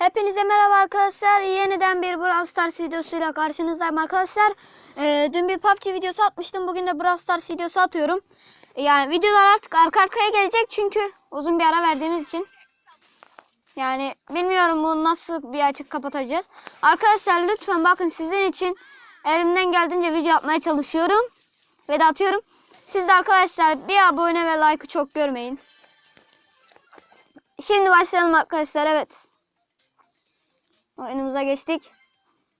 Hepinize merhaba arkadaşlar. Yeniden bir Brawl Stars videosuyla karşınızdayım arkadaşlar. Ee, dün bir PUBG videosu atmıştım. Bugün de Brawl Stars videosu atıyorum. Yani videolar artık arka arkaya gelecek çünkü uzun bir ara verdiğimiz için. Yani bilmiyorum bunu nasıl bir açık kapatacağız. Arkadaşlar lütfen bakın sizin için elimden geldiğince video yapmaya çalışıyorum. Ve de atıyorum. Siz de arkadaşlar bir abone ve like'ı çok görmeyin. Şimdi başlayalım arkadaşlar evet. Oyunumuza geçtik.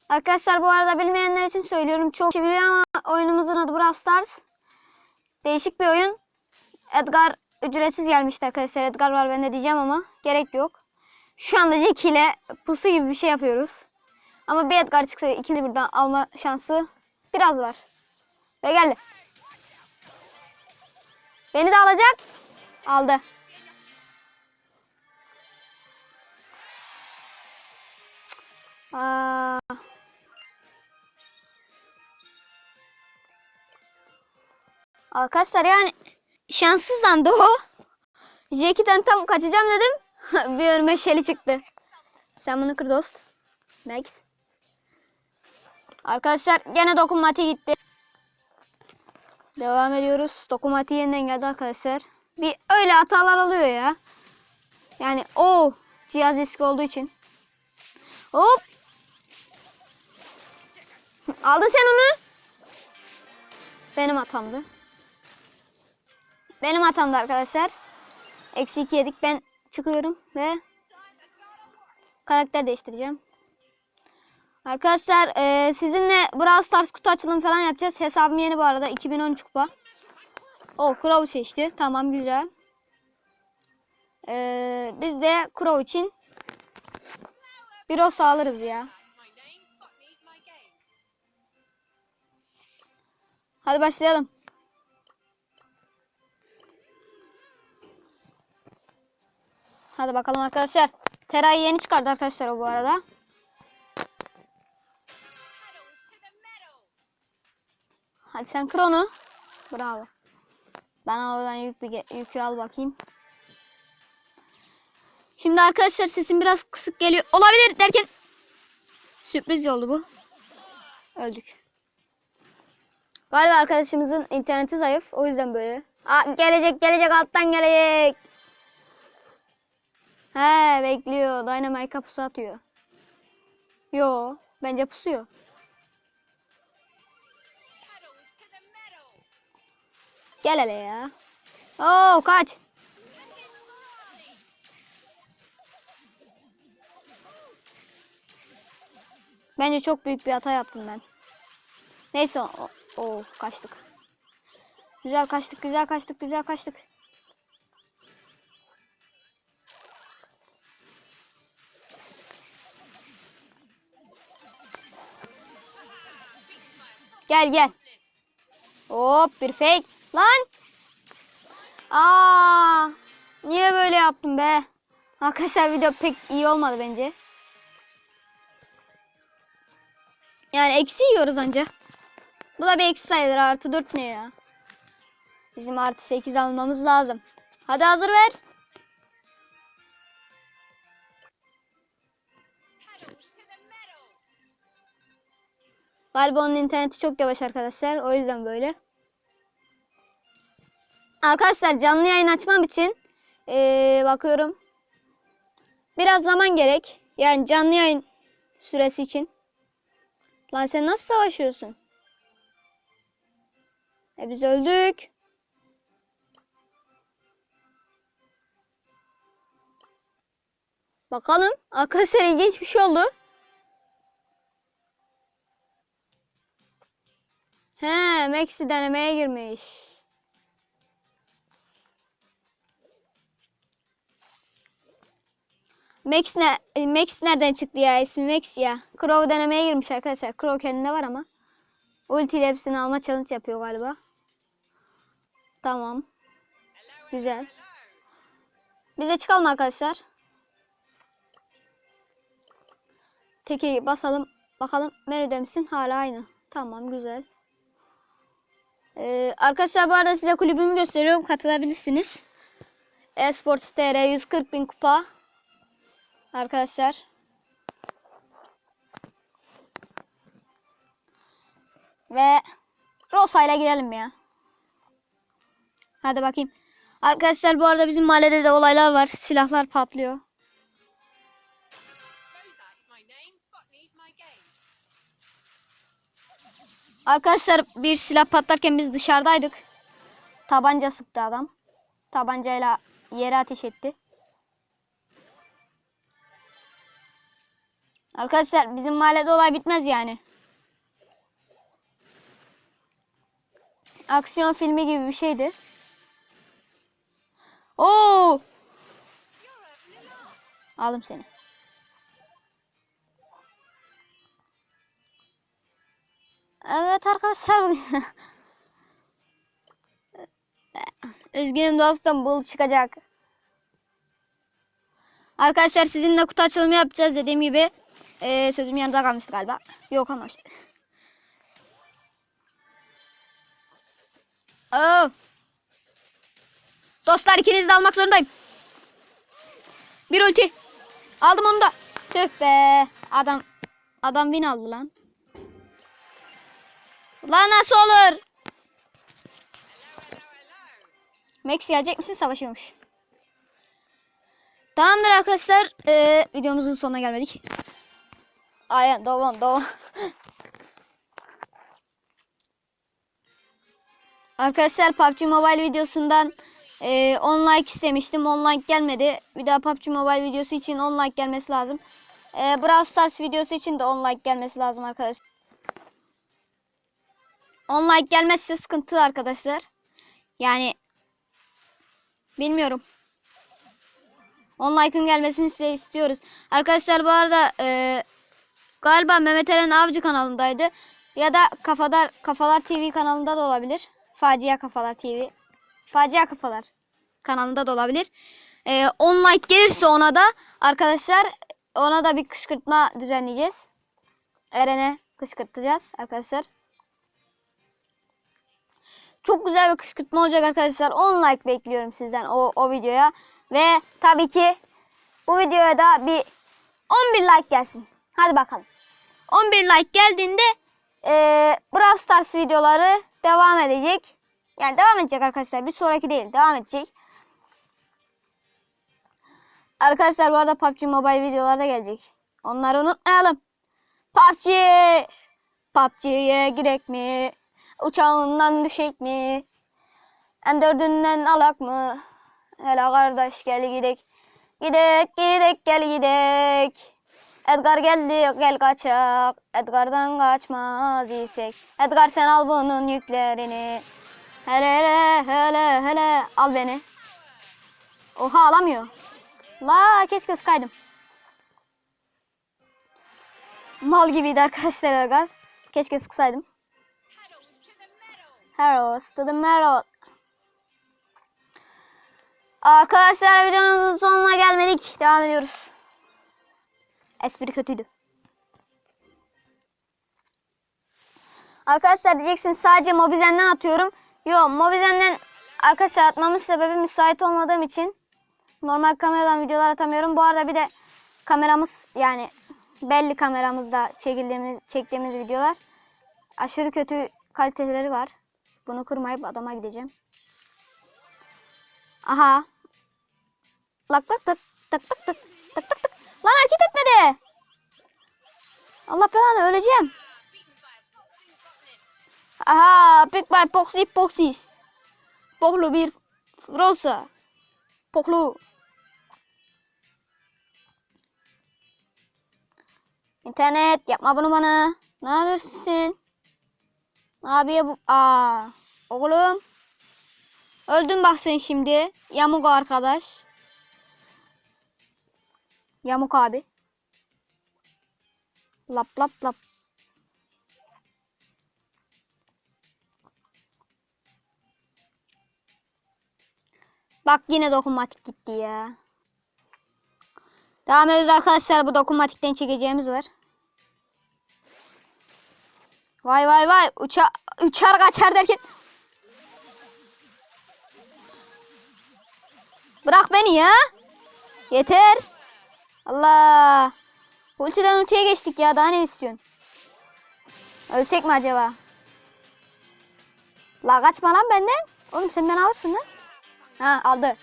Arkadaşlar bu arada bilmeyenler için söylüyorum. Çok kişi biliyor ama oyunumuzun adı Brawl Stars. Değişik bir oyun. Edgar ücretsiz gelmişti arkadaşlar. Edgar var bende diyeceğim ama gerek yok. Şu anda Jackie ile pusu gibi bir şey yapıyoruz. Ama bir Edgar çıksa ikimizi birden alma şansı biraz var. Ve geldi. Beni de alacak. Aldı. Aa. Arkadaşlar yani şanssızdan da o. Jackie'den tam kaçacağım dedim. bir önüme şeli çıktı. Sen bunu kır dost. Next. Arkadaşlar gene dokunmati gitti. Devam ediyoruz. Dokunmati yeniden geldi arkadaşlar. Bir öyle hatalar oluyor ya. Yani o cihaz eski olduğu için. Hop. Aldın sen onu. Benim hatamdı. Benim hatamdı arkadaşlar. Eksi iki yedik. Ben çıkıyorum ve karakter değiştireceğim. Arkadaşlar eee, sizinle Brawl Stars kutu açılımı falan yapacağız. Hesabım yeni bu arada. 2013 kupa. O Crow seçti. Tamam güzel. Eee, biz de Crow için bir o sağlarız ya. Hadi başlayalım. Hadi bakalım arkadaşlar. Terayı yeni çıkardı arkadaşlar o bu arada. Hadi sen kır onu. Bravo. Ben oradan yük bir yükü al bakayım. Şimdi arkadaşlar sesim biraz kısık geliyor. Olabilir derken sürpriz oldu bu. Öldük. Galiba arkadaşımızın interneti zayıf. O yüzden böyle. Aa, gelecek gelecek alttan gelecek. He bekliyor. Dynamite pusu atıyor. Yo bence pusuyor. Gel hele ya. Oo kaç. Bence çok büyük bir hata yaptım ben. Neyse o, o kaçtık. Güzel kaçtık, güzel kaçtık, güzel kaçtık. Gel gel. Hop bir fake. Lan. Aa, niye böyle yaptım be? Arkadaşlar video pek iyi olmadı bence. Yani eksi yiyoruz ancak. Bu da bir eksi sayılır. Artı 4 ne ya? Bizim artı 8 almamız lazım. Hadi hazır ver. Galiba onun interneti çok yavaş arkadaşlar. O yüzden böyle. Arkadaşlar canlı yayın açmam için eee, bakıyorum. Biraz zaman gerek. Yani canlı yayın süresi için. Lan sen nasıl savaşıyorsun? E biz öldük. Bakalım. Arkadaşlar ilginç bir şey oldu. He, Maxi denemeye girmiş. Max ne e, Max nereden çıktı ya ismi Max ya. Crow denemeye girmiş arkadaşlar. Crow kendinde var ama. Ulti ile hepsini alma challenge yapıyor galiba. Tamam. Güzel. Biz de çıkalım arkadaşlar. Teki basalım. Bakalım Meri misin? Hala aynı. Tamam güzel. Ee, arkadaşlar bu arada size kulübümü gösteriyorum. Katılabilirsiniz. Esports TR 140 bin kupa. Arkadaşlar. Ve Rosa ile girelim ya. Hadi bakayım. Arkadaşlar bu arada bizim mahallede de olaylar var. Silahlar patlıyor. Arkadaşlar bir silah patlarken biz dışarıdaydık. Tabanca sıktı adam. Tabancayla yere ateş etti. Arkadaşlar bizim mahallede olay bitmez yani. Aksiyon filmi gibi bir şeydi. Oo! Aldım seni. Evet arkadaşlar Üzgünüm dostum bul çıkacak. Arkadaşlar sizinle kutu açılımı yapacağız dediğim gibi. Ee, sözüm yanında kalmıştı galiba. Yok ama işte. Oo. Dostlar ikinizi de almak zorundayım. Bir ulti. Aldım onu da. Tüh be. Adam adam win aldı lan. Lan nasıl olur? Max gelecek misin? Savaşıyormuş. Tamamdır arkadaşlar. Ee, videomuzun sonuna gelmedik. Aynen doğan doğan. arkadaşlar PUBG Mobile videosundan e, 10 like istemiştim. 10 like gelmedi. Bir daha PUBG Mobile videosu için 10 like gelmesi lazım. E, Brawl Stars videosu için de 10 like gelmesi lazım arkadaşlar. 10 like gelmezse sıkıntı arkadaşlar. Yani bilmiyorum. 10 like'ın gelmesini size istiyoruz. Arkadaşlar bu arada e, galiba Mehmet Eren Avcı kanalındaydı. Ya da Kafadar Kafalar TV kanalında da olabilir. Facia Kafalar TV. Facia Kafalar kanalında da olabilir. E, 10 like gelirse ona da arkadaşlar ona da bir kışkırtma düzenleyeceğiz. Eren'e kışkırtacağız arkadaşlar. Çok güzel bir kışkırtma olacak arkadaşlar. 10 like bekliyorum sizden o, o videoya. Ve tabii ki bu videoya da bir 11 like gelsin. Hadi bakalım. 11 like geldiğinde eee Brawl Stars videoları devam edecek. Yani devam edecek arkadaşlar. Bir sonraki değil. Devam edecek. Arkadaşlar bu arada PUBG Mobile videolar da gelecek. Onları unutmayalım. PUBG! PUBG'ye girek mi? Uçağından düşek mi? M4'ünden alak mı? Hele kardeş gel gidek. Gidek gidek gel gidek. Edgar geldi gel kaçak. Edgar'dan kaçmaz isek. Edgar sen al bunun yüklerini. Hele hele hele hele al beni. Oha alamıyor. La keşke sıkaydım. Mal gibiydi arkadaşlar Edgar. Keşke sıksaydım. Heroes to the metal. Arkadaşlar videomuzun sonuna gelmedik. Devam ediyoruz. Espri kötüydü. Arkadaşlar diyeceksiniz sadece Mobizen'den atıyorum. Yo Mobizen'den arkadaşlar atmamın sebebi müsait olmadığım için normal kameradan videolar atamıyorum. Bu arada bir de kameramız yani belli kameramızda çekildiğimiz çektiğimiz videolar aşırı kötü kaliteleri var. Bunu kırmayıp adama gideceğim. Aha. Lak tak tak tak tak tak tak tak tak. Lan hareket etmedi. Allah belanı öleceğim. Aha, pick by Poxy Poxys. Poklu bir Rosa. Poklu. İnternet yapma bunu bana. Ne yapıyorsun? Ne yapıyor bu? Aa, oğlum. Öldün bak sen şimdi. Yamuk arkadaş. Yamuk abi. Lap lap lap. Bak yine dokunmatik gitti ya. Devam ediyoruz arkadaşlar. Bu dokunmatikten çekeceğimiz var. Vay vay vay. Uça uçar kaçar derken. Bırak beni ya. Yeter. Allah. Ultiden ultiye geçtik ya. Daha ne istiyorsun? Ölsek mi acaba? La kaçma lan benden. Oğlum sen beni alırsın lan. Ha aldı.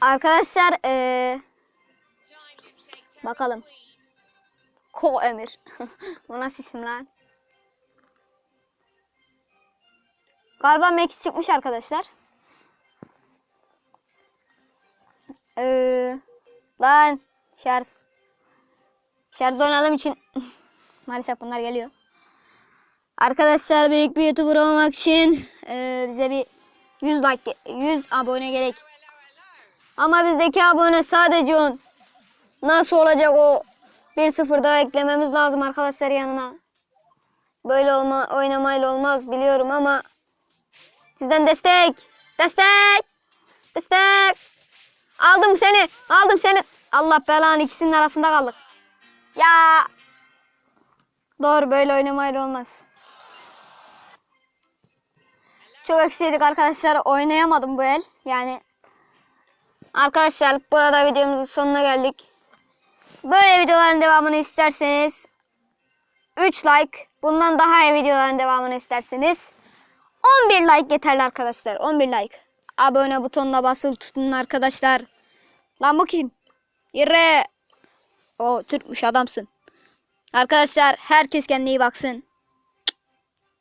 Arkadaşlar care bakalım. Ko Emir. Bu nasıl isim lan? Galiba Max çıkmış arkadaşlar. Ee, lan şarj. Şarj oynadığım için maalesef bunlar geliyor. Arkadaşlar büyük bir YouTuber olmak için e, bize bir 100 like, 100 abone gerek. Ama bizdeki abone sadece 10. Nasıl olacak o? 1-0 daha eklememiz lazım arkadaşlar yanına. Böyle olma, oynamayla olmaz biliyorum ama sizden destek. Destek. Destek. Aldım seni. Aldım seni. Allah belanı ikisinin arasında kaldık. Ya. Doğru böyle oynamayla olmaz. Çok eksiydik arkadaşlar. Oynayamadım bu el. Yani Arkadaşlar burada videomuzun sonuna geldik. Böyle videoların devamını isterseniz 3 like, bundan daha iyi videoların devamını isterseniz 11 like yeterli arkadaşlar. 11 like. Abone butonuna basılı tutun arkadaşlar. Lan bu kim? Yürü. O Türkmüş adamsın. Arkadaşlar herkes kendine iyi baksın.